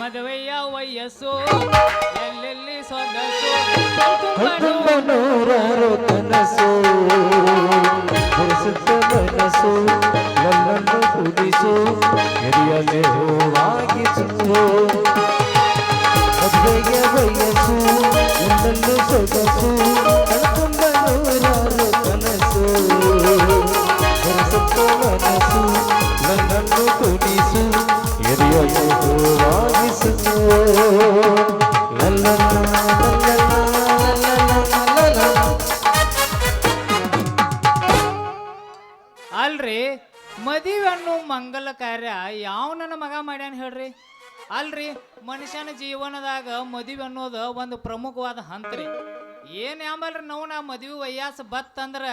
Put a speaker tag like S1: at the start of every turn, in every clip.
S1: ಮದುವೆಯ ವಯಸ್ಸು ಎಲ್ಲೆಲ್ಲಿ ಸೊಗಸು ಅಲ್ರಿ? ಮದುವೆ ಅನ್ನೋ ಮಂಗಲ ಕಾರ್ಯ ಯಾವ ನನ್ನ ಮಗ ಮಾಡ್ಯಾನ ಹೇಳ್ರಿ? ಅಲ್ರಿ, ಮನುಷ್ಯನ ಜೀವನದಾಗ ಮದುವೆ ಅನ್ನೋದು ಒಂದು ಪ್ರಮುಖವಾದ ಹಂತ ರೀ. ಏನು ಆಂಬಲ್ರಿ ನಾವು ನಾ ಮದುವೆ ವಯಸ್ಸು ಬತ್ತಂದ್ರೆ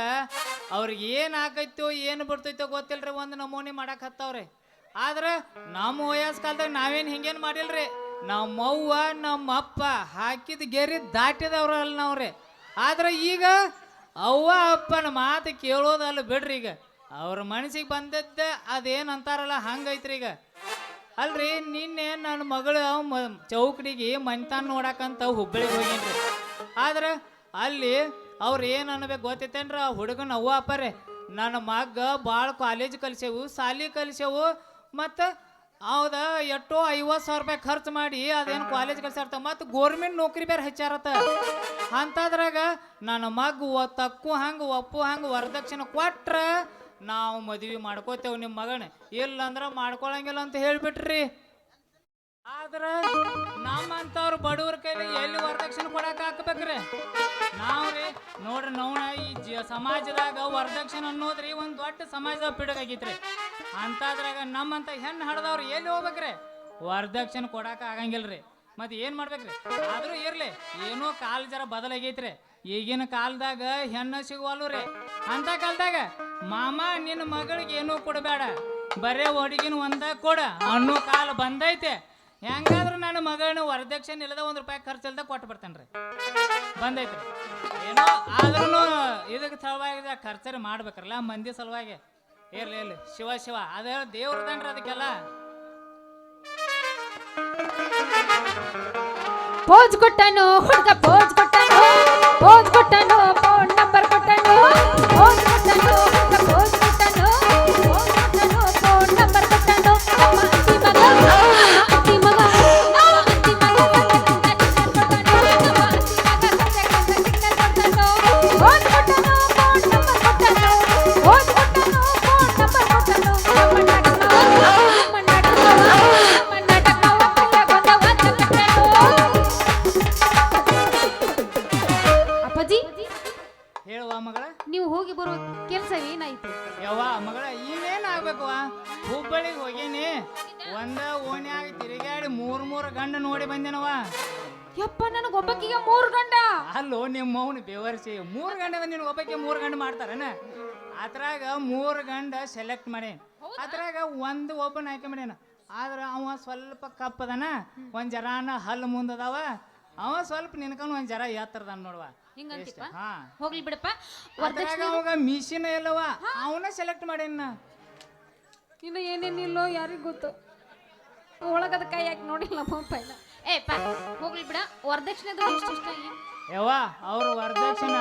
S1: ಅವ್ರಿಗೆ ಏನು ಆಗೈತೋ, ಏನು ಬಿಡ್ತೈತೋ ಗೊತ್ತಿಲ್ರಿ ಒಂದು ನಮೂನಿ ಮಾಡಕ್ಕೆ ಹತ್ತವ್ರಿ. ಆದ್ರೆ ನಮ್ಮ ವಯಸ್ಸು ಕಾಲದಾಗ ನಾವೇನು ಹಿಂಗೇನು ಮಾಡಿಲ್ರಿ? ನಮ್ಮವ್ವ ನಮ್ಮ ಅಪ್ಪ ಹಾಕಿದ ಗೆರಿ ದಾಟಿದವ್ರಲ್ಲ ನಾವ್ರಿ. ಆದ್ರೆ ಈಗ ಅವ್ವ, ಅಪ್ಪನ ಮಾತು ಕೇಳೋದಲ್ಲ ಬಿಡ್ರಿ ಈಗ. ಅವ್ರ ಮನಸ್ಸಿಗೆ ಬಂದದ್ದ ಅದೇನು ಅಂತಾರಲ್ಲ, ಹಂಗೈತ್ರಿ ಈಗ. ಅಲ್ರಿ, ನಿನ್ನೆ ನನ್ನ ಮಗಳು ಮ- ಚೌಕಡಿಗೆ ಮನ್ತಾನ್ ನೋಡಕಂತ ಹುಬ್ಬಳ್ಳಿಗೆ ಹೋಗಿನ್ರಿ. ಆದ್ರೆ ಅಲ್ಲಿ ಅವ್ರು ಏನು ಅನ್ಬೇಕು ಗೊತ್ತೈತೇನ್ರ? ಆ ಹುಡುಗನ ಅವ್ವ ಅಪ್ಪರೇ ನನ್ನ ಮಗ ಭಾಳ ಕಾಲೇಜ್ ಕಲಿಸೇವು ಸಾಲಿ ಕಲಿಸೇವು, ಮತ್ತು ಹೌದ ಎಷ್ಟೋ ಐವತ್ತು ಸಾವಿರ ರೂಪಾಯಿ ಖರ್ಚು ಮಾಡಿ ಅದೇನು ಕಾಲೇಜ್ ಕಲ್ಸಾರ್ತ ಮತ್ತು ಗೋರ್ಮೆಂಟ್ ನೌಕರಿ ಬೇರೆ ಹೆಚ್ಚಾರತ್ತ ಅಂಥದ್ರಾಗ ನನ್ನ ಮಗ ಒ ತಕ್ಕು ಹಂಗೆ, ಒಪ್ಪು ಹಂಗೆ, ವರದಕ್ಷಿಣೆ ಕೊಟ್ರ ನಾವು ಮದುವೆ ಮಾಡ್ಕೋತೇವೆ ನಿಮ್ಮ ಮಗನ. ಇಲ್ಲಂದ್ರೆ ಮಾಡ್ಕೊಳಂಗಿಲ್ಲ ಅಂತ ಹೇಳ್ಬಿಟ್ರಿ. ಆದ್ರ ನಮ್ಮಂತವ್ರು ಬಡವ್ರ ಕೈಲಿ ಎಲ್ಲಿ ವರದಕ್ಷಿಣೆ ಕೊಡಕ್ ಹಾಕ್ಬೇಕ್ರಿ? ನಾವ್ರಿ, ನೋಡ್ರಿ ನೋಣ ಈ ಜ, ಸಮಾಜದಾಗ ವರದಕ್ಷಿಣೆ ಅನ್ನೋದ್ರಿ ಒಂದು ದೊಡ್ಡ ಸಮಾಜದ ಪಿಡಗಾಗಿತ್ರಿ. ಅಂತಾದ್ರಾಗ ನಮ್ಮಂತ ಹೆಣ್ಣು ಹಡ್ದವ್ರು ಎಲ್ಲಿ ಹೋಗ್ಬೇಕ್ರಿ? ವರದಕ್ಷಿಣೆ ಕೊಡಾಕ ಆಗಂಗಿಲ್ರಿ. ಮತ್ತೆ ಏನ್ ಮಾಡ್ಬೇಕ್ರಿ? ಆದ್ರೂ ಇರ್ಲಿ, ಏನೋ ಕಾಲ ಜರ ಬದಲಾಗೈತ್ರಿ. ಈಗಿನ ಕಾಲದಾಗ ಹೆಣ್ಣು ಸಿಗುವಲ್ಲು ರೀ. ಅಂತ ಕಾಲದಾಗ ಮಾಮ ನಿನ್ನ ಮಗಳಿಗೆ ಏನೂ ಕೊಡಬೇಡ. ಬರೇ ಹುಡುಗಿನ ಒಂದ ಕೊಡ. ಅನ್ನೋ ಕಾಲ ಬಂದೈತೆ. ಹೆಂಗಾದ್ರೂ ನನ್ನ ಮಗಳನ್ನ ವರದಕ್ಷಿಣೆ ಇಲ್ಲದ ಒಂದು ರೂಪಾಯಿ ಖರ್ಚು ಇಲ್ಲದ ಕೊಟ್ಟು ರೀ ಬಂದೈತೆ ಏನೋ ಆದ್ರೂ ಇದಕ್ಕೆ ಸಲುವಾಗಿ ಖರ್ಚರಿ ಮಾಡ್ಬೇಕ್ರಲ್ಲ ಮಂದಿ ಸಲುವಾಗಿ. ಇರ್ಲಿ ಇರ್ಲಿ. ಶಿವ ಶಿವ. ಅದೇ ದೇವ್ರದನ್ರಿ ಅದಕ್ಕೆಲ್ಲ.
S2: ಪೋಜ್ ಕೊಟ್ಟನು, ಹುಡುಗ ಪೋಜ್ ಕೊಟ್ಟನು ಪೋಜ್ ಕೊಟ್ಟನು ಫೋನ್ ನಂಬರ್ ಕೊಟ್ಟನು ಪೋಜ್ ಕೊಟ್ಟನು ಹೋಗಿ ಬರೋ ಕೆಲಸ ಏನಾಯ್ತು?
S1: ಯವ್ವ ಮಗಳ ಇನ್ನೇನ್ ಆಗ್ಬೇಕು ಹುಬ್ಬಳ್ಳಿಗೆ ಹೋಗೇನಿ. ಒಂದ ಓಣ್ಯಾಗ ತಿರುಗಾಡಿ ಮೂರ್ ಮೂರ್ ಗಂಡ ನೋಡಿ ಬಂದೇನವ
S2: ಯಪ್ಪ ನನಗೆ ಒಬ್ಬಕ್ಕಿಗೆ ಮೂರು ಗಂಡ?
S1: ಅಲ್ಲೋ ನಿಮ್ಮ ಅವನು ಬೆವರಿಸಿ. ಮೂರ್ ಗಂಡ ನಿನ್ ಒಬ್ಬಕ್ಕೆ ಮೂರ್ ಗಂಡ ಮಾಡ್ತಾರನ? ಅದ್ರಾಗ ಮೂರ್ ಗಂಡ ಸೆಲೆಕ್ಟ್ ಮಾಡಿ. ಅದ್ರಾಗ ಒಂದು ಒಬ್ಬನ ಆಯ್ಕೆ ಮಾಡ್ಯಾನ ಆದ್ರ ಅವ ಸ್ವಲ್ಪ ಕಪ್ಪದನ ಒಂದ್ ಜರಾನ ಹಲ್ಲು ಮುಂದದಾವ ಅವ ಸ್ವಲ್ಪ ನಿನ್ಕೊಂಡು ಒಂದ್ ಜರ ಎತ್ತರದಾನ ನೋಡುವ.
S2: ಹಿಂಗಂತಿಪ್ಪ?
S1: ಎಷ್ಟ್? ಹಾ.
S2: ಹೋಗ್ಲಿ ಬಿಡಪ್ಪ.
S1: ಅದ್ರಾಗ
S2: ವರದಕ್ಷಿಣೆ
S1: ಅವಾಗ ಮಿಷಿನ್ ಎಲ್ಲವ ಅವನ ಸೆಲೆಕ್ಟ್ ಮಾಡೇನ?
S2: ಇನ್ನು ಏನೇನಿಲ್ಲೋ ಯಾರಿಗೆ ಗೊತ್ತು? ಒಳಗದ ಕೈ ಯಾಕೆ ನೋಡಿಲ್ಲ ಮೊಬೈಲ್ ಏ ಪಾ ಹೋಗ್ಲಿ ಬಿಡ. ವರದಕ್ಷಿಣೆ ಎಷ್ಟು ಇಷ್ಟ
S1: ಯವ್ವ ಅವ್ರ ವರದಕ್ಷಿಣ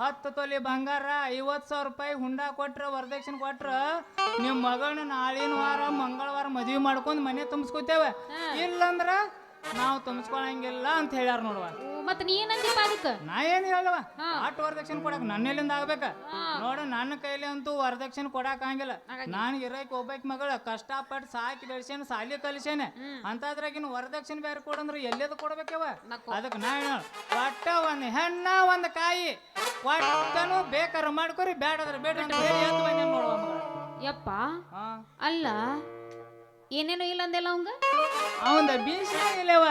S1: ಹತ್ತು ತೊಲಿ ಬಂಗಾರ ಐವತ್ತು ಸಾವಿರ ರೂಪಾಯಿ ಹುಂಡ ಕೊಟ್ರ ವರದಕ್ಷಿಣೆ ಕೊಟ್ರ ನಿಮ್ಮ ಮಗಳನ್ನ ನಾಳಿನ ವಾರ ಮಂಗಳವಾರ ಮದುವೆ ಮಾಡ್ಕೊಂಡು ಮನೆ ತುಂಬಿಸ್ಕೊತೇವೆ. ಇಲ್ಲಂದ್ರ ನಾವು ತುಂಬಿಸ್ಕೊಳಂಗಿಲ್ಲ ಅಂತ ಹೇಳ್ಯಾರ ನೋಡುವ.
S2: ಮತ್ತೆ ನೀ ಏನಂದಿಪ್ಪ ಅದಕ್ಕೆ?
S1: ನಾ ಏನ್ ಹೇಳವ ಆಟ ವರದಕ್ಷಿಣೆ ಕೊಡಕ್ ನನ್ನೆಲ್ಲಿಂದ ಆಗ್ಬೇಕ? ನೋಡು ನನ್ನ ಕೈಲಿ ಅಂತೂ ವರದಕ್ಷಿಣೆ ಕೊಡಕ್ ಆಗಂಗಿಲ್ಲ. ನಾನು ಇರಕ್ ಒಬ್ಬಾಕಿ ಮಗಳ ಕಷ್ಟಪಟ್ಟು ಸಾಕಿ ಬೆಳ್ಸೇನ್ ಸಾಲಿ ಕಲಿಸೇನೆ. ಅಂತದ್ರಾಗಿನ ವರದಕ್ಷಿಣೆ ಬೇರೆ ಕೊಡಂದ್ರ ಎಲ್ಲೆದು ಕೊಡ್ಬೇಕವ? ಅದಕ್ಕೆ ನಾ ಹೇಳ ಒಟ್ಟ ಒಂದ್ ಹೆಣ್ಣ ಒಂದ್ ಕಾಯಿ. ಒಟ್ಟನು ಬೇಕಾರ ಮಾಡ್ಕೊರಿ ಬೇಡದ್ರ ಬೇಡ ಅಂತ ಹೇಳಿ ಎದ್ದು ಬಂದೇನ್ ನೋಡುವ ಮಗಳ
S2: ಯಪ್ಪ.
S1: ಹಾ.
S2: ಅಲ್ಲ ಏನೇನೋ ಇಲ್ಲ ಅಂದೆಲ್ಲ ಅವಂಗ?
S1: ಅವಂದ ಬೀಸ ಇಲ್ಲವ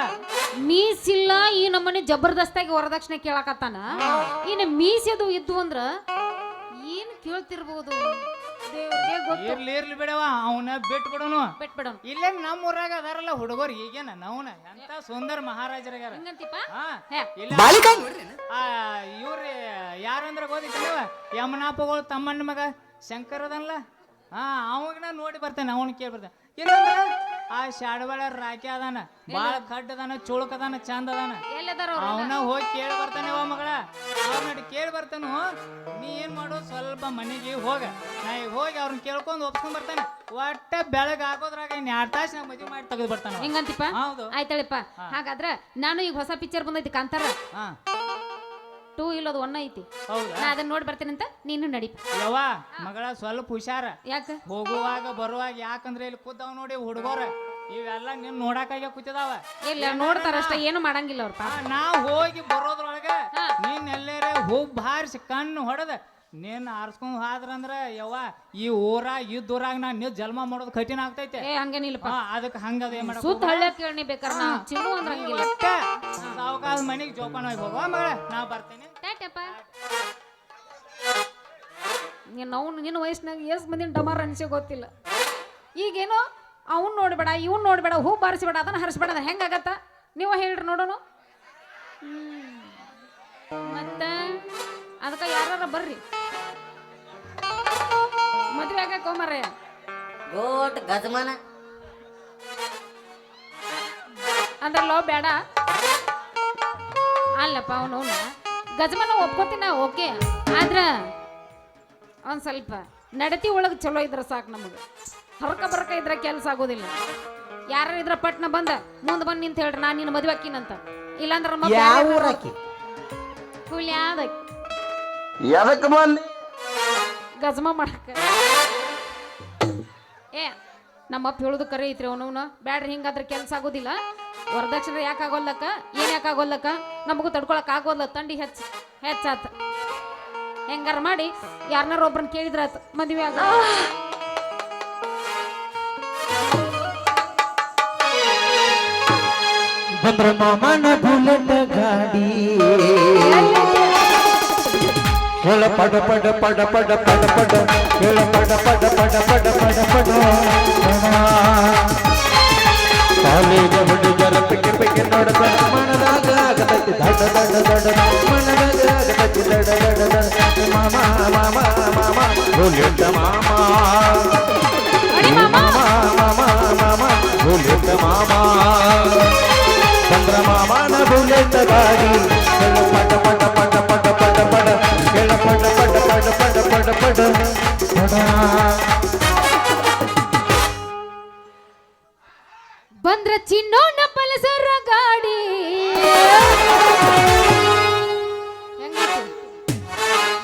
S2: ಮೀಸಿಲ್ಲ ಈ ನಮ್ಮನೆ ಜಬರ್ದಸ್ತಾಗಿ ವರದಕ್ಷಿಣೆ ಕೇಳಕತ್ತಾನ. ಇನ್ನು ಮೀಸದು ಇದ್ದು ಅಂದ್ರ ಏನು ಕೇಳ್ತಿರ್ಬೋದು ದೇವ್ರಿಗೆ ಗೊತ್ತು.
S1: ಇರ್ಲಿ ಇರ್ಲಿ ಬಿಡವ ಅವನ ಬಿಟ್ಟು ಬಿಡೋನು
S2: ಬಿಟ್ಬಿಡೋಣ
S1: ಇಲ್ಲೇ ನಮ್ಮ ಊರಾಗ ಅದಾರಲ್ಲ ಹುಡುಗರು ಈಗೇನ ನವನ ಎಂತ ಸುಂದರ ಮಹಾರಾಜರಿಗಾರ
S2: ಹಿಂಗಂತಿಪ್ಪ?
S1: ಹಾ
S2: ಹೇ.
S1: ಇಲ್ಲ. ಆ ಇವ್ರಿ ಯಾರಂದ್ರ ಗೊತ್ತಿಲ್ಲ ಯಮನಾಪಗಳು ತಮ್ಮಣ್ಣ ಮಗ ಶಂಕರ್ ಅದನ್ಲ ಹಾ ಅವಾಗ ನೋಡಿ ಬರ್ತೇನೆ ಅವನ್ ಕೇಳಿ ಬರ್ತೇನೆ. ಆ ಶಾಡವಾಳ ರಾಕಿ ಅದಾನ ಬಾಳ ಕಡ್ಡ ಅದಾನ ಚುಳುಕ್ ಅದಾನ ಚಂದ ಅದಾನ.
S2: ಎಲ್ಲದಾರ
S1: ಅವನ ಹೋಗಿ ಕೇಳಿ ಬರ್ತಾನೆ ಅವ ಮಗಳ. ಅವ್ನ ಕೇಳಿ ಬರ್ತಾನು ನೀ ಏನ್ ಮಾಡು ಸ್ವಲ್ಪ ಮನೆಗೆ ಹೋಗ. ನಾ ಈಗ ಹೋಗಿ ಅವ್ರನ್ನ ಕೇಳ್ಕೊಂಡು ಒಪ್ಕೊಂಡ್ ಬರ್ತಾನೆ. ಒಟ್ಟ ಬೆಳಗ್ ಆಗೋದ್ರಾಗ ಇನ್ ಎರಡ್ ತಾಸ ನಾ ಮದ್ವೆ ಮಾಡಿ ತೆಗೆದು ಬರ್ತಾನೆ.
S2: ಹಿಂಗಂತಿಪ್ಪ?
S1: ಹೌದು.
S2: ಆಯ್ತಳಿಪ್ಪ ಹಾಗಾದ್ರ ನಾನು ಈಗ ಹೊಸ ಪಿಕ್ಚರ್ ಬಂದೈತಿ ಕಾಂತಾರ
S1: ಹಾ.
S2: ಟೂ ಇಲ್ಲ ಅದು ಒನ್ ಐತಿ.
S1: ಹೌದಾ?
S2: ನಾ ಅದನ್ನ ನೋಡಿ ಬರ್ತೀನಂತ ನೀನು ನಡಿ.
S1: ಯವ್ವ ಮಗಳ ಸ್ವಲ್ಪ ಹುಷಾರ.
S2: ಯಾಕ?
S1: ಹೋಗುವಾಗ ಬರುವಾಗ ಯಾಕಂದ್ರೆ ಇಲ್ಲಿ ಕೂತಾವ್ ನೋಡಿ ಹುಡುಗರ. ಇವೆಲ್ಲ ನಿನ್ ನೋಡಾಕಾಗ ಕೂತಿದಾವ.
S2: ಇಲ್ಲ ನೋಡ್ತಾರಷ್ಟ ಏನು ಮಾಡಂಗಿಲ್ಲ ಅವ್ರ ಪಾಪ.
S1: ನಾ ಹೋಗಿ ಬರೋದ್ರೊಳಗ. ನೀನ್ ಎಲ್ಲೇರೆ ಹೂ ಬಾರಿಸಿ ಕಣ್ಣು ಹೊಡೆದ ನೀನ್ ಆರ್ಸ್ಕೊಂಡ್ ಹಾದ್ರಂದ್ರೆ ಯವ್ವ ಈ ಊರಾಗ ಇದ್ದ ಊರಾಗ ನಾ ನೀವು ಜನ್ಮ ಮಾಡೋದು ಕಠಿಣ ಆಗ್ತೈತೆ.
S2: ಏ ಹಂಗೇನಿಲ್ಲಪ್ಪ.
S1: ಹಾ ಅದಕ್ಕೆ ಹಂಗದ ಏನ್ ಮಾಡಕ್
S2: ಸುತ್ತ ಹಳ್ಳಿ ಕೇಳಿ ಬೇಕಾರ ನಾ ಚಿನ್ನು ಅಂದ್ರ ಹಂಗಿಲ್ಲ
S1: ಮನೆಗೆ ಜೋಪಾನ ಹೋಗಿ ಹೋಗುವ ಮಗಳ ನಾ ಬರ್ತೇನೆ.
S2: ಟಾಟಪ್ಪ ನೀನು ಅವ್ನು ನಿನ್ನ ವಯಸ್ಸಿನಾಗ ಎಷ್ಟು ಮಂದಿನ ಡಮಾರ್ ಅನ್ಸಿ ಗೊತ್ತಿಲ್ಲ. ಈಗೇನು ಅವ್ನು ನೋಡ್ಬೇಡ ಇವ್ನು ನೋಡ್ಬೇಡ ಹೂ ಬಾರಿಸ್ಬೇಡ ಅದನ್ನ ಹರಿಸ್ಬೇಡ ಅಂದ್ರೆ ಹೆಂಗಾಗತ್ತ ನೀವು ಹೇಳ್ರಿ ನೋಡೋಣ ಮತ್ತ? ಅದಕ್ಕೆ ಯಾರ ಬರ್ರಿ? ಮದ್ವೆ ಆಗ ಕೋಮಾರಯ್ಯ
S3: ಗೋಟ್ ಗಜಮನ.
S2: ಅಂದ್ರೆ ಲೋ ಬೇಡ. ಅಲ್ಲಪ್ಪ ಅವನು ಗಜಮನ ಒಪ್ಕೋತೀನ ಓಕೆ. ಆದ್ರ ಒಂದ್ ಸ್ವಲ್ಪ ನಡತಿ ಒಳಗೆ ಚಲೋ ಇದ್ರ ಸಾಕು ನಮಗೆ. ಹರಕ ಬರಕ ಇದ್ರ ಕೆಲಸ ಆಗೋದಿಲ್ಲ. ಯಾರ ಇದ್ರ ಪಟ್ನ ಬಂದ ಮುಂದೆ ಬಂದು ನಿಂತ ಹೇಳ್ರಿ ನಾನು ನಿನ್ನ ಮದ್ವೆ ಅಕ್ಕಿನಂತ ಇಲ್ಲಾಂದ್ರೆ ನಮ್ಮ
S3: ಊರಾಕಿ
S2: ಹುಲ್ಯಾದ
S3: ಎದಕ್ ಬಂದ್?
S2: ಗಜಮ ಮಾಡಕ. ಏ ನಮ್ಮಪ್ಪ ಹೇಳುದು ಕರೆ ಐತ್ರಿ ಅವನವನ ಬ್ಯಾಡ್ರಿ ಹಿಂಗಾದ್ರೆ ಕೆಲಸ ಆಗೋದಿಲ್ಲ. ವರದಕ್ಷಿಣೆ ಯಾಕೆ ಆಗೋಲ್ಲಕ್ಕ? ಏನ್ ಯಾಕೆ ಆಗೋಲ್ಲಕ್ಕ? ನಮಗೂ ತಡ್ಕೊಳಕ್ ಆಗೋಲ್ಲ ತಂಡಿ ಹೆಚ್ಚು ಹೆಚ್ಚಾತ. ಹೆಂಗಾರ ಮಾಡಿ ಯಾರನ್ನಾರ ಒಬ್ರನ್ನ ಕೇಳಿದ್ರಾತ ಮದುವೆ ಆಗ.
S4: ಬಂದ್ರ ಮಾಮನ ಬುಲೆಟ್ ಗಾಡಿ. ಹೇಳ ಪಡ ಪಡ ಪಡ ಪಡ ಪಡ ಪಡ. ಹೇಳ ಪಡ ಪಡ ಪಡ ಪಡ ಪಡ ಪಡ. ಕಾಲೇಜ ಹುಡುಗರ ಪಿಕೆ ಪಿಕೆ ನೋಡದ ಮನದಾಗ ಆಗತೈತಿ ದಡ ದಡ ದಡ. ಮನದಾಗ ಆಗತೈತಿ ದಡ ದಡ ದಡ. ಮಾಮ ಮಾಮ ಮಾಮ ಬುಲೆಟ್ ಮಾಮ. ಮಾಮ. ಮಾಮ ಮಾಮ ಬುಲೆಟ್ ಮಾಮ. ಚಂದ್ರ ಮಾಮನ ಬುಲೆಟ್ ಗಾಡಿ. ಹೇಳ ಪಟ ಪಟ ಪಟ ಪಟ ಪಟ ಪಟ ಪಟ ಪಟ ಪಟ ಪಟ
S2: ಬಂದ್ರ ಚಿನ್ನೋನ ಪಲಸರ ಗಾಡಿ?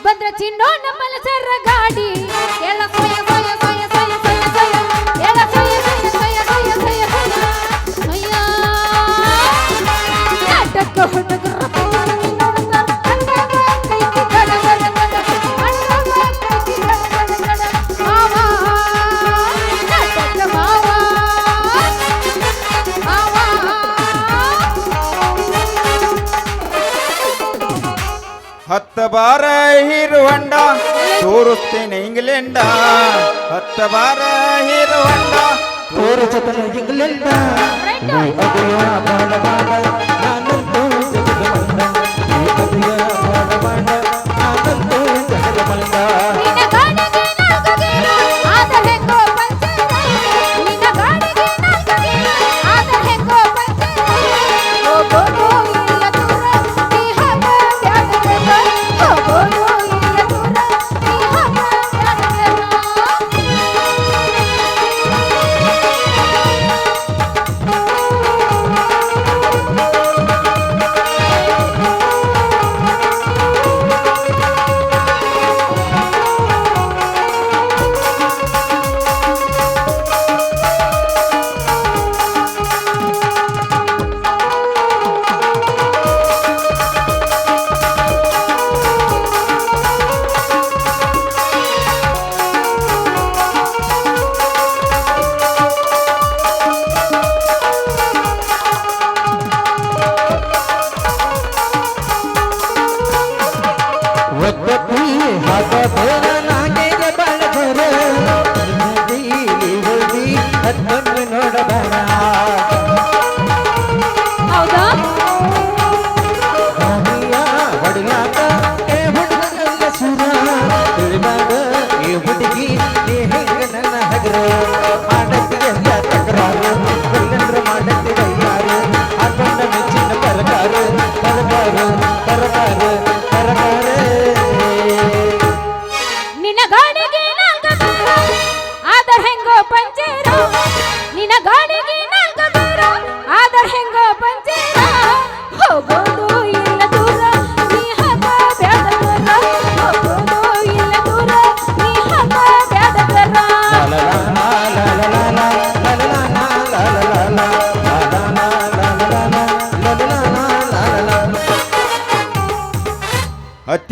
S2: ಬಂದ್ರ ಪಲಸರ ಗಾಡಿ
S5: ಇಂಗ್ಲೆಂಡ ಹತ್ತ ಬಾರ ಹೀರು ಹೊಂಡ
S4: ತೋರಿಸತನ ಇಂಗ್ಲೆಂಡ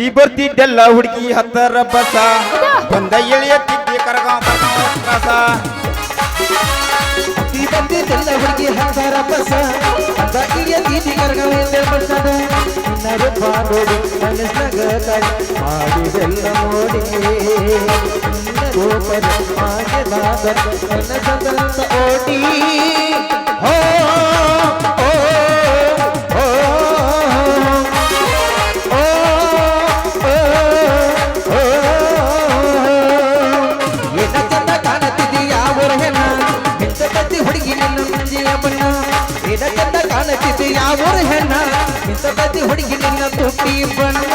S5: ಬರ್ತಿ ಬರ್ತಿದ್ದೆಲ್ಲ ಹುಡುಗಿ ಹತ್ತರ ಬಸ. ಬಂದ ಎಳೆಯತ್ತಿದ್ದೆ ಕರಗಾಂವ ಕಸ
S4: ತಿ ಬರ್ತಿದ್ದೆಲ್ಲ ಹುಡುಗಿ ಹತ್ತರ ಬಸ. ಬಂದ ಎಳೆಯತ್ತಿದ್ದೆ ಕರಗಾಂವ ಬಸದ. ನರಪ ನೋಡಿ ಮನಸ್ನಾಗ ಮಾಡಿದೆಲ್ಲ ನೋಡಿ. ಗೋಪರ ಮಾಡಿದ ಓಡಿ. ಹೋ ಊರ ಹೆಣ್ಣ ಇಂಥ ಬದಿ ಹುಡುಗಿ ನಿನ್ನ ತುಟಿ ಬಣ್ಣ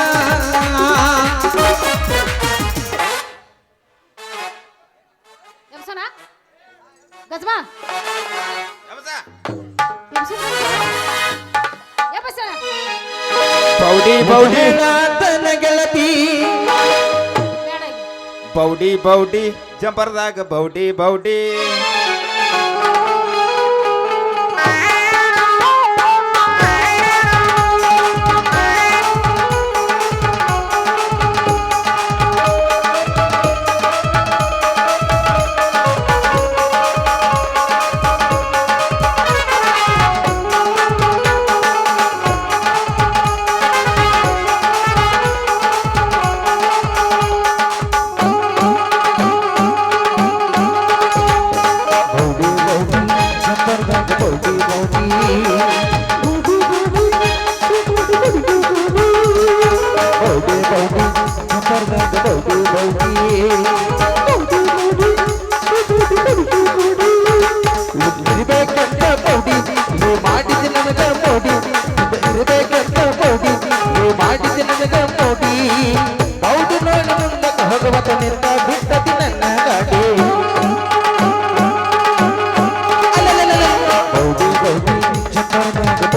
S5: ಬೌಡಿ ಬೌಡಿ
S4: ತನ ಗೆಳತಿ.
S2: ಬೌಡಿ
S5: ಬೌಡಿ
S4: ಜಂಬರ್ದಾಗ ಬೌಡಿ ಬೌಡಿ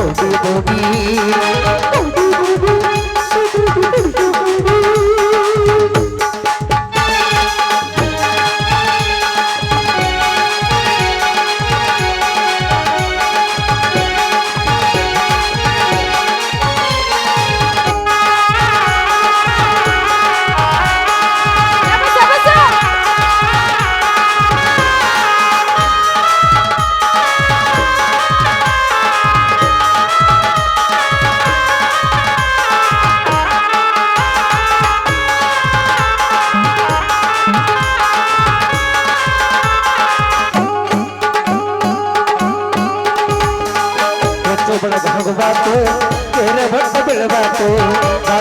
S4: মধুমী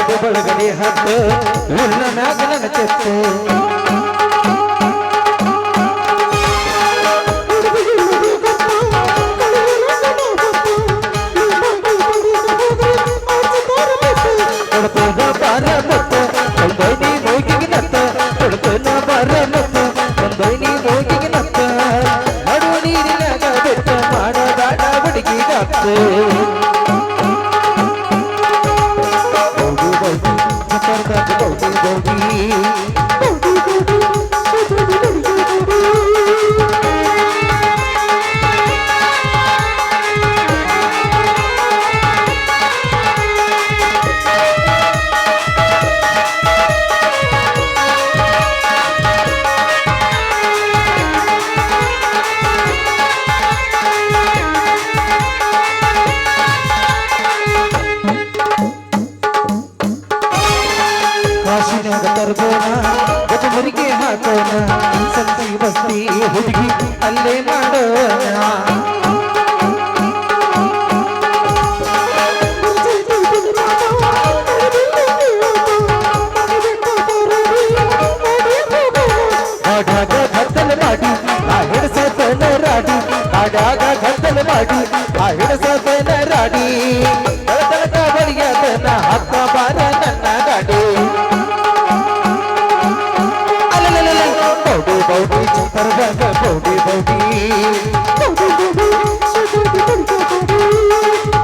S4: ಮಾಡಿ ಬಳಗಡಿ ಹತ್ತು ಉಳ್ಳ ಮ್ಯಾಗ ನನ್ನ ಚೆತ್ತು ಮಾಡದಾಡ ಬಡಗಿ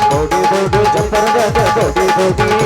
S4: Oh,
S2: dear, oh, dear, oh, dear, oh, Bobby.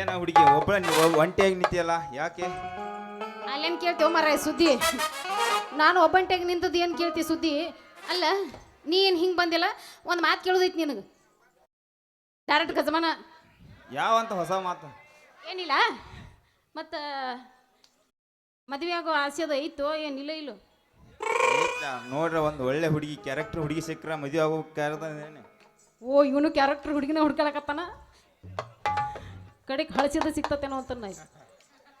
S5: ಏನ ಹುಡುಗಿ ಒಬ್ಬಳ ಒಂಟಿಯಾಗಿ ನಿಂತಿಯಲ್ಲ ಯಾಕೆ?
S2: ಅಲ್ಲೇನ್ ಕೇಳ್ತೇವ ಮರ ಸುದ್ದಿ? ನಾನು ಒಬ್ಬಂಟಿಯಾಗಿ ನಿಂತದ್ದು ಏನು ಕೇಳ್ತಿ ಸುದ್ದಿ? ಅಲ್ಲ ನೀ ಏನು ಹಿಂಗೆ ಬಂದಿಲ್ಲ? ಒಂದು ಮಾತು ಕೇಳೋದೈತಿ ನಿನಗೆ. ಡೈರೆಕ್ಟ್ ಗಜಮಾನ.
S5: ಯಾವಂತ ಹೊಸ ಮಾತು?
S2: ಏನಿಲ್ಲ. ಮತ್ತು ಮದುವೆ ಆಗೋ ಆಸೆ ಅದು ಐತೋ ಏನಿಲ್ಲ ಇಲ್ಲೋ
S5: ನೋಡ್ರ ಒಂದು ಒಳ್ಳೆ ಹುಡುಗಿ ಕ್ಯಾರೆಕ್ಟರ್ ಹುಡುಗಿ ಸಿಕ್ಕರೆ ಮದುವೆ ಆಗೋ ಕ್ಯಾರದೇನೆ
S2: ಓ ಇವನು ಕ್ಯಾರೆಕ್ಟರ್ ಹುಡುಗಿನ ಹುಡ್ಕೊಳಕತ್ತಾನ ಕಡೆಗೆ ಹಳಸಿದ ಸಿಕ್ತತೇನೋ ಅಂತ ನಾ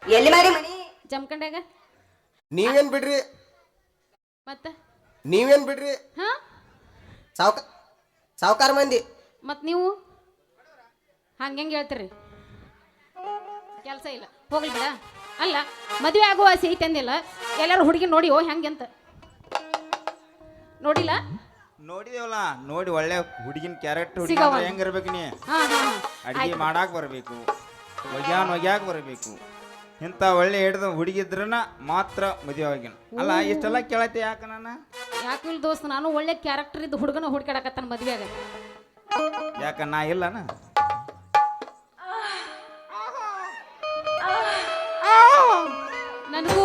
S3: ಎಲ್ಲಿ ಮಾರಿ ಮನಿ?
S2: ಜಮ್ಕಂಡ್ಯಾಗ
S6: ನೀವೇನ್ ಬಿಡ್ರಿ?
S2: ಮತ್ತೆ?
S6: ನೀವೇನ್ ಬಿಡ್ರಿ?
S2: ಹಾ?
S6: ಸಾವ್ಕ ಸಾವ್ಕಾರ ಮಂದಿ.
S2: ಮತ್ತು ನೀವು? ಹಂಗೆ ಹೆಂಗೆ ಹೇಳ್ತೀರಿ? ಕೆಲಸ ಇಲ್ಲ. ಹೋಗ್ಲಿ ಬಿಡ. ಅಲ್ಲ ಮದುವೆ ಆಗುವ ಸಿಹಿ ತಂದಿಲ್ಲ ಅಂದಿಲ್ಲ. ಎಲ್ಲರೂ ಹುಡುಗಿ ನೋಡಿ ಓ ಹೆಂಗೆ ಅಂತ ನೋಡಿಲ್ಲ?
S5: ನೋಡಿದೇವಲ್ಲ? ನೋಡಿ ಒಳ್ಳೆ ಹುಡುಗಿನ ಕ್ಯಾರೆಕ್ಟರ್
S2: ಸಿಗವ.
S5: ಹೆಂಗಿರ್ಬೇಕು ನೀ?
S2: ಹಾಂ ಹಾಂ
S5: ಅಡಿಗೆ ಮಾಡಾಕ್ ಬರಬೇಕು. ಒಗ್ಯಾನ್ ಒಗ್ಯಾಕ್ ಬರಬೇಕು. ಇಂಥ ಒಳ್ಳೆ ಹಿಡ್ದು ಹುಡುಗಿದ್ರನ ಮಾತ್ರ ಮದುವೆ ಆಗಿನ. ಅಲ್ಲ ಇಷ್ಟೆಲ್ಲ ಕೇಳತ್ತೆ ಯಾಕ ನಾನು?
S2: ಯಾಕೆ ಇಲ್ಲ ದೋಸ್ತ ನಾನು ಒಳ್ಳೆ ಕ್ಯಾರೆಕ್ಟರ್ ಇದ್ದ ಹುಡುಗನ ಹುಡ್ಕಾಡಕತ್ತಾನ ಆಗ
S5: ಯಾಕ ನಾ ಇಲ್ಲನ?
S2: ನನಗೂ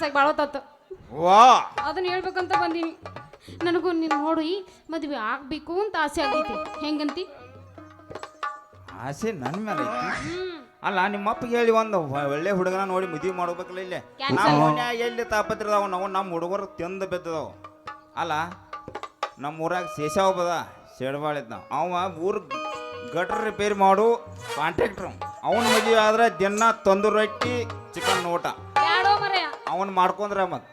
S2: ನಿನ್ನ ಮನಸ್ಸಾಗಿ ಬಾಳೋತತ್ತು
S5: ವಾ.
S2: ಅದನ್ನ ಹೇಳ್ಬೇಕಂತ ಬಂದೀನಿ. ನನಗೂ ನೀನು ನೋಡಿ ಮದುವೆ ಆಗ್ಬೇಕು ಅಂತ ಆಸೆ ಆಗೈತಿ. ಹೆಂಗಂತಿ?
S5: ಆಸೆ ನನ್ನ ಮೇಲೆ ಐತಿ? ಅಲ್ಲ ನಿಮ್ಮ ಅಪ್ಪಗೆ ಹೇಳಿ ಒಂದು ಒ- ಒಳ್ಳೆ ಹುಡುಗನ ನೋಡಿ ಮದುವೆ ಮಾಡ್ಬೇಕಲ್ಲ ಇಲ್ಲೇ. ನಾವು ಮನ್ಯಾಗ ಎಲ್ಲಿ ತಾಪತ್ರದಾವ? ನಾವು ನಮ್ಮ ಹುಡುಗರು ತಿಂದು ಬೆದ್ದದಾವ. ಅಲ್ಲ ನಮ್ಮ ಊರಾಗ ಶೇಷಾವ್ ಬದ ಇದ್ದ ಅವ ಊರ್ ಗಟ್ರ ರಿಪೇರಿ ಮಾಡು ಕಾಂಟ್ರಾಕ್ಟ್ರ್ ಅವನ ಮದುವೆ ಆದ್ರೆ ದಿನ ತಂದು ರೊಟ್ಟಿ ಚಿಕನ್ ಊಟ. ಅವನ್ ಮಾಡ್ಕೊಂಡ್ರ ಮತ್.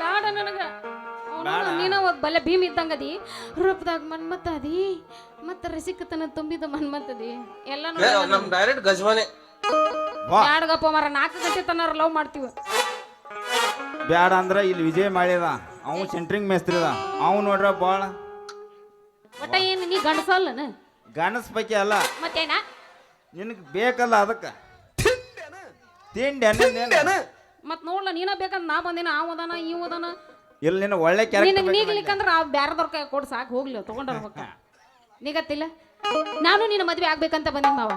S2: ಬೇಡ ನನಗ.
S5: ಬ್ಯಾಡ.
S2: ನೀನ ಒಬ್ಬ ಬಲ್ಲೆ ಭೀಮ್ ಇದ್ದಂಗದಿ. ರೂಪದಾಗ ಮನ್ಮತ್ತ ಅದಿ ಮತ್ತ ರಸಿಕತನ ತುಂಬಿದ ಮನ್ಮತ್ತದಿ ಎಲ್ಲ
S6: ನಮ್ ಡೈರೆಕ್ಟ್ ಗಜವಾನೆ.
S5: ವಾ.
S2: ಬ್ಯಾಡಗಪ್ಪ ಮರ ನಾಲ್ಕು ಗಂಟೆ ತನಕ ಲವ್ ಮಾಡ್ತೀವಿ.
S5: ಬ್ಯಾಡ ಅಂದ್ರ ಇಲ್ಲಿ ವಿಜಯ್ ಮಾಡಿದ ಅವನು ಸೆಂಟ್ರಿಂಗ್ ಮೇಸ್ತ್ರಿ ಅದ. ಅವ್ನು ನೋಡ್ರ ಭಾಳ
S2: ಒಟ್ಟ ಏನು ನೀ ಗಂಡಸಲ್ಲನ?
S5: ಗಣಸ್ ಪೈಕಿ ಅಲ್ಲ.
S2: ಮತ್ತೇನ?
S5: ನಿನಗೆ ಬೇಕಲ್ಲ ಅದಕ್ಕೆ. ತಿಂಡಿ ಅನ್ನೇನು
S2: ಮತ್ ನೋಡ್ಲ ನೀನ ಬೇಕಂತ ನಾ ಬಂದಿನ ಆ ಅದಾನ ಈ ಅದಾನ
S5: ಇಲ್ಲ ನಿನ್ನ ಒಳ್ಳೆ
S2: ನಿನಗೆ ನೀಗ್ಲಿಕ್ಕಂದ್ರ ಆ ಬ್ಯಾರದವ್ರ ಕೈ ಕೊಡ್ ಸಾಕು ಹೋಗ್ಲಿ ತಗೊಂಡರ್ಬೇಕ ನಿಗತ್ತಿಲ್ಲ? ನಾನು ನಿನ್ನ ಮದ್ವೆ ಆಗ್ಬೇಕಂತ ಬಂದಿನ ಮಾವ.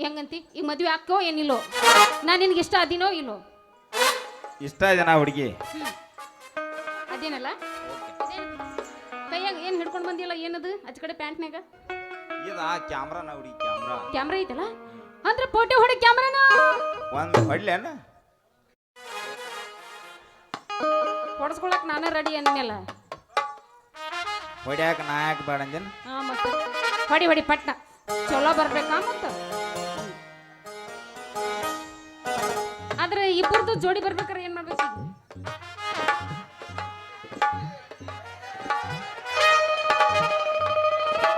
S2: ಹೆಂಗಂತಿ? ಈ ಮದ್ವೆ ಹಾಕೋ ಏನಿಲ್ಲೋ? ನಾ ನಿನ್ಗೆ ಇಷ್ಟ ಅದೀನೋ ಇಲ್ಲೋ?
S5: ಇಷ್ಟ ಇದೆ ನಾ ಹುಡುಗಿ.
S2: ಅದೇನಲ್ಲ? ಕೈಯಾಗ ಏನ್ ಹಿಡ್ಕೊಂಡ್ ಬಂದಿಲ್ಲ ಏನದು ಅಚ್ಚ ಕಡೆ ಪ್ಯಾಂಟ್ನಾಗ
S5: ಇದಾ ಕ್ಯಾಮ್ರಾ ನಾ ಹುಡುಗಿ ಕ್ಯಾಮ್ರಾ.
S2: ಕ್ಯಾಮ್ರಾ ಐತಲ್ಲ? ಅಂದ್ರೆ ಫೋಟೋ ಹೊಡೆ ಕ್ಯಾಮ್ರಾನ?
S5: ಒಂದು ಹೊಡ್ಲೇನ
S2: ಹೊಡ್ಸ್ಕೊಳಕ್ ನಾನೇ ರೆಡಿ ಅನ್ನಲ್ಲ
S5: ಹೊಡ್ಯಾಕ ನಾ ಯಾಕೆ ಬೇಡ ಅಂದೇನು?
S2: ಹಾ ಮತ್ತೆ. ಹೊಡಿ ಹೊಡಿ ಪಟ್ನ. ಚಲೋ ಬರ್ಬೇಕಾ ಮತ್ತ? ಆದ್ರೆ ಇಬ್ಬರದು ಜೋಡಿ ಬರ್ಬೇಕಾರೆ ಏನ್ ಮಾಡ್ಬೇಕು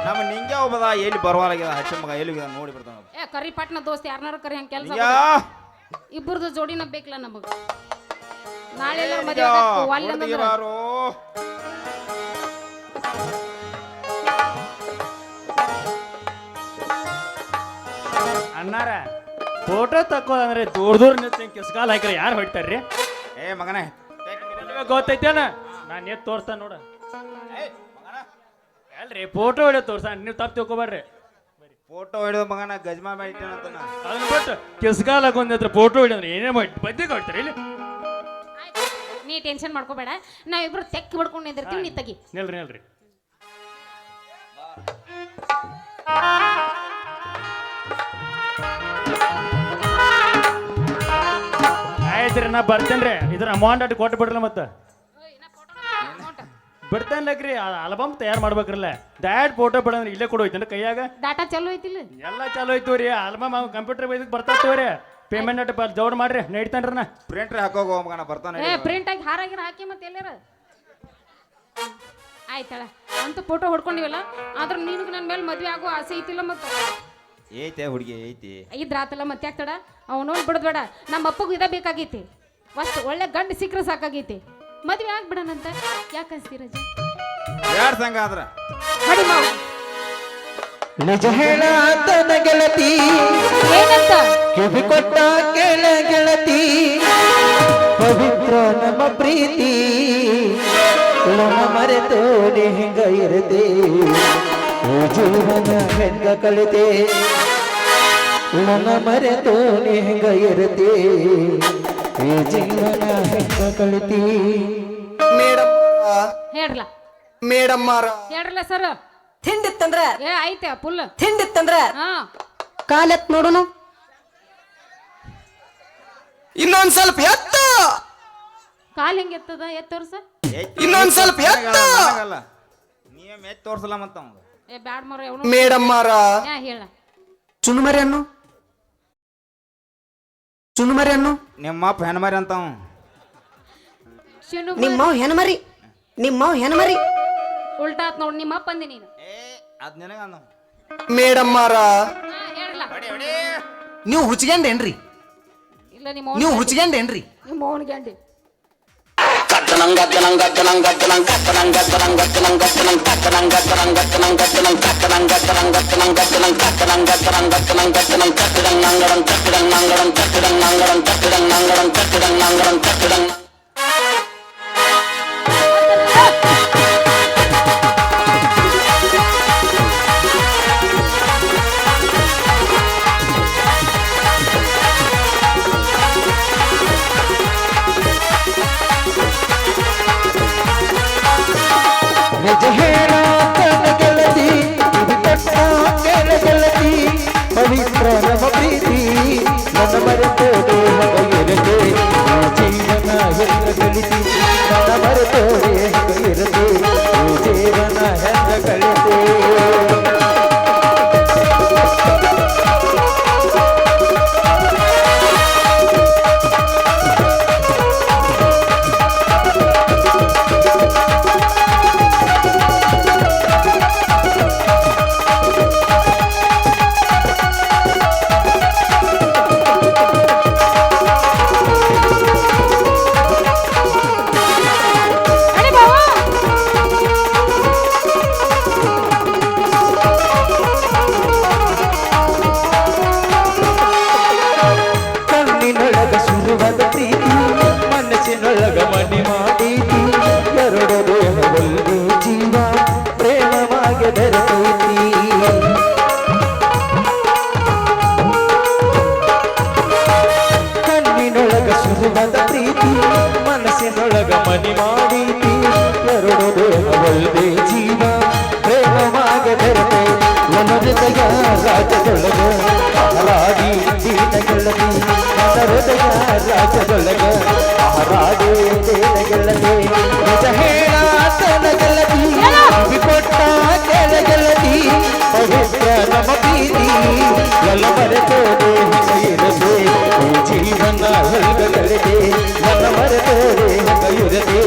S5: ನಮ್ಮ ನಿಂಗೆ ಒಬ್ಬದ ಎಲ್ಲಿ ಬರವಾಲಾಗ್ಯದ ಹಚ್ಚ ಮಗ ಎಲ್ಲಿ ಹೋಗ್ಯಾನ ನೋಡಿ ಬರ್ತಾನ
S2: ಏ ಕರಿ ಪಟ್ನ ದೋಸ್ತ ಯಾರನ್ನಾರು ಕರಿ ಹಂಗೆ ಕೆಲಸ
S5: ಯಾ
S2: ಇಬ್ಬರದು ಜೋಡಿನ ಬೇಕಲ್ಲ ನಮಗ. ನಾಳೆ ಎಲ್ಲ
S5: ಯಾ,
S2: ಮದುವೆ ಒಲ್ಲೆ
S5: ಹುಡ್ಗಿ
S2: ಅಂತಂದ್ರ
S5: ಬಾರೋ.
S7: ಅಣ್ಣಾರ ಫೋಟೋ ತಕ್ಕೋದಂದ್ರೆ ದೂರ ದೂರ ನಿಂತ ಕಿಸ್ಕಾಲ್ ಹಾಕಿರ. ಯಾರು ಹೊಡಿತಾರ್ರಿ
S5: ಏ ಮಗನೇ.
S7: ನಿಮಗೆ ಗೊತ್ತೈತೇನ ನಾನು ಎತ್ ತೋರಿಸ್ತಾನ ನೋಡ. ಅಲ್ರಿ ಫೋಟೋ ಹೊಡೆ ತೋರ್ಸ ನೀವು ತಪ್ಪು ತಿಳ್ಕೊಬಾರ್ರಿ.
S5: ಫೋಟೋ ಹಿಡಿದು ಮಗನ ಗಜ್ಮಾ ಮಾಡಿಟ್ಟೇನಂತ
S7: ಅದನ್ನ ಬಿಟ್ಟು ಕಿಸ್ಕಾಲ್ ಹಾಕೊಂಡ್ ಫೋಟೋ ಹಿಡಿದ್ರೆ ಏನೇ ಮಾಡಿ ಬದ್ದಿಗೆ ಹೊಡ್ತಾರೆ ಇಲ್ಲಿ.
S2: ನೀ ಟೆನ್ಷನ್ ಮಾಡ್ಕೋಬೇಡ. ನಾವಿಬ್ರು ತೆಕ್ಕಿ ಬಿಡ್ಕೊಂಡು ನಿಂದಿರ್ತೀವಿ ನೀ ತಗಿ.
S7: ನಿಲ್ರಿ ನಿಲ್ರಿ. ಆಯ್ತ್ರಿ ನಾ ಬರ್ತೇನ್ರಿ. ಇದ್ರ ಅಮೌಂಟ್ ಅಟ್ಟು ಕೊಟ್ಟು ಬಿಡ್ರಲ್ಲ ಮತ್ತೆ. ಬಿಡ್ತೇನ್ಲಕ್ರಿ ಆಲ್ಬಮ್ ತಯಾರು ಮಾಡ್ಬೇಕ್ರಲ್ಲ. ಡ್ಯಾಡ್ ಫೋಟೋ ಬಿಡಂದ್ರೆ ಇಲ್ಲೇ ಕೊಡೋಯ್ತೇನೆ ಕೈಯಾಗ?
S2: ಡಾಟಾ ಚಲೋ ಐತಿಲ್ಲ.
S7: ಎಲ್ಲ ಚಲೋ ಐತೋರಿ ರೀ ಆಲ್ಬಮ್ ಕಂಪ್ಯೂಟರ್ ಇದಕ್ಕೆ ಬರ್ತಾ ರೀ ಪೇಮೆಂಟ್ ಅಟ್ ಬರ್ ಜೋಡ್ ಮಾಡ್ರಿ ನಡೀತಾನ್ರಿ ನಾ
S5: ಹಾಕೋಣ ಹಾಕೋಗೋ ಮಗನ ಬರ್ತಾನೆ
S2: ಏ ಪ್ರಿಂಟ್ ಆಗಿ ಹಾರಾಗಿರ ಹಾಕಿ ಮತ್ತೆ ಎಲ್ಲಾರ? ಆಯ್ತಳ ಅಂತ ಫೋಟೋ ಹೊಡ್ಕೊಂಡಿವಲ್ಲ ಆದ್ರೆ ನಿನಗೆ ನನ್ನ ಮೇಲೆ ಮದ್ವೆ ಆಗೋ ಆಸೆ ಐತಿಲ್ಲ ಮತ್ತೆ?
S5: ಐತೆ ಹುಡುಗಿ ಐತಿ.
S2: ಇದ್ರಾತಲ್ಲ ಮತ್ತೆ ಯಾಕ್ತಡ ಅವನು ಬಿಡದ್ಬೇಡ ನಮ್ಮ ಅಪ್ಪಗೂ ಇದ ಬೇಕಾಗೈತಿ. ಮತ್ತೆ ಒಳ್ಳೆ ಗಂಡ ಸಿಕ್ಕರೆ ಸಾಕಾಗೈತಿ. ಮದ್ವೆ ಆಗ್ಬಿಡಣಂತ ಯಾಕೆ ಅನ್ಸ್ತೀರಜ
S5: ಯಾರ್ ಸಂಘ ಆದ್ರ?
S2: ಮಾಡಿ ಮಾವು.
S4: ನಿಜ ಹೇಳ ತನ ಗೆಳತಿ
S2: ಏನಂತ?
S4: ಕಿವಿ ಕೊಟ್ಟ ಕೇಳ ಗೆಳತಿ. ಪವಿತ್ರ ನಮ್ಮ ಪ್ರೀತಿ. ಲೋಣ ಮರೆತು ನೀ ಹಿಂಗ ಇರದೆ ಜೀವನ ಹೆಂಗ ಕಲಿತೆ? ಲೋಣ ಮರೆತು ನೀ ಹಿಂಗ ಇರದೆ ಈ ಜೀವನ ಹೆಂಗ ಕಲಿತಿ?
S6: Madam
S2: ಹೇಳ್ರಲ್ಲ
S6: ಮೇಡಮ್ಮಾರ
S2: ಹೇಳ್ರಲ್ಲ sir?
S3: ತಿಂಡಿತ್ತಂದ್ರ?
S2: ಏ ಐತೆ ಫುಲ್
S3: ತಿಂಡಿತ್ತಂದ್ರ?
S2: ಹಾ.
S3: ಕಾಲೆತ್ ನೋಡುನು?
S6: ಇನ್ನೊಂದ್ ಸ್ವಲ್ಪ ಎತ್ತ.
S2: ಕಾಲ್ ಹೆಂಗೆ ಎತ್ತದ? ಎತ್ತೋರ್ಸ
S6: ಇನ್ನೊಂದ್ ಸ್ವಲ್ಪ ಎತ್ತ.
S5: ನೀವೇ ಎತ್ತ ತೋರ್ಸಲ್ಲ ಮತ್ತ ಅವ್ನು
S2: ಏ ಬ್ಯಾಡ್ ಮರ ಅವನು
S6: ಮೇಡಮ್ಮಾರ
S2: ಯಾ ಹೇಳ.
S6: ಚುನುಮರಿ ಅನ್ನು ಚುನುಮರಿ ಅನ್ನು
S5: ನಿಮ್ಮ ಅಪ್ಪ ಹೆಣ್ಮರಿ ಅಂತ ಅವ
S2: ಶಿನು
S3: ನಿಮ್ಮವ್ ಹೆಣ್ಮರಿ ನಿಮ್ಮವ್ ಹೆಣ್ಮರಿ.
S2: ಉಲ್ಟಾತ್ ನೋಡಿ ನಿಮ್ಮ ಅಪ್ಪ ಅಂದಿ ನೀನು
S5: ಏ ಅದ್ ನಿನಗ ಅಂದ
S6: ಮೇಡಮ್ಮಾರ
S2: ಹಾ ಹೇಳಲ್ಲ
S6: ನೀವು ಹುಚ್ಕೊಂಡೇನ್ರಿ
S2: ಇಲ್ಲ ನಿಮ್ಮ
S6: ನೀವು ಹುಚ್ಕೊಂಡೇನ್ರಿ
S2: ನಿಮ್ಮ ಅವನ ಗಂಡಿ
S4: ನಿಜ ಹೇಳಾತನ ಗೆಲತಿ ಕೊಟ್ಟ ಕೆಲ ಗೆಲತಿ ಪವಿತ್ರ ನಮ ಬೀದಿ ಎಲ್ಲವರೆತೋ ಇರದೆ ಜೀವನ ಹೆಲ್ಗಗಳಿಗೆ ಮನವರೆತೋ ಇರದೆ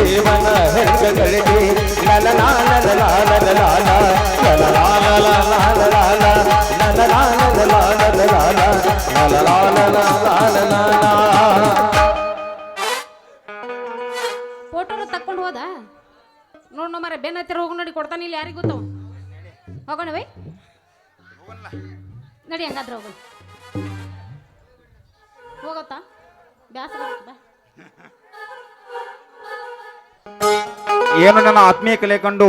S4: ಜೀವನ ಹೆಲ್ಗಗಳಿಗೆ ನಲ ಲಾಲ ಲಾಲ ಲಾಲ ನಲ ಲಾಲ ಲಾಲ ಲಾಲ ನಲ ಲಾಲ ಲಾಲ ಲಾಲ ನಲ ಲಾಲ ಲಾಲ ಲಾಲ
S2: ಹತ್ತಿರ ಹೋಗಿ ನೋಡಿ, ಕೊಡ್ತಾನೆ ಇಲ್ಲಿ ಯಾರಿಗೆ ಗೊತ್ತವ ಹೋಗೋಣ ಬೈ. ನಡಿ ಹಂಗಾದ್ರೆ ಹೋಗೋಣ. ಹೋಗತ್ತಾ? ಬ್ಯಾಸ ಬಾ.
S5: ಏನು ನನ್ನ ಆತ್ಮೀಯ ಕಲೆ ಕಂಡು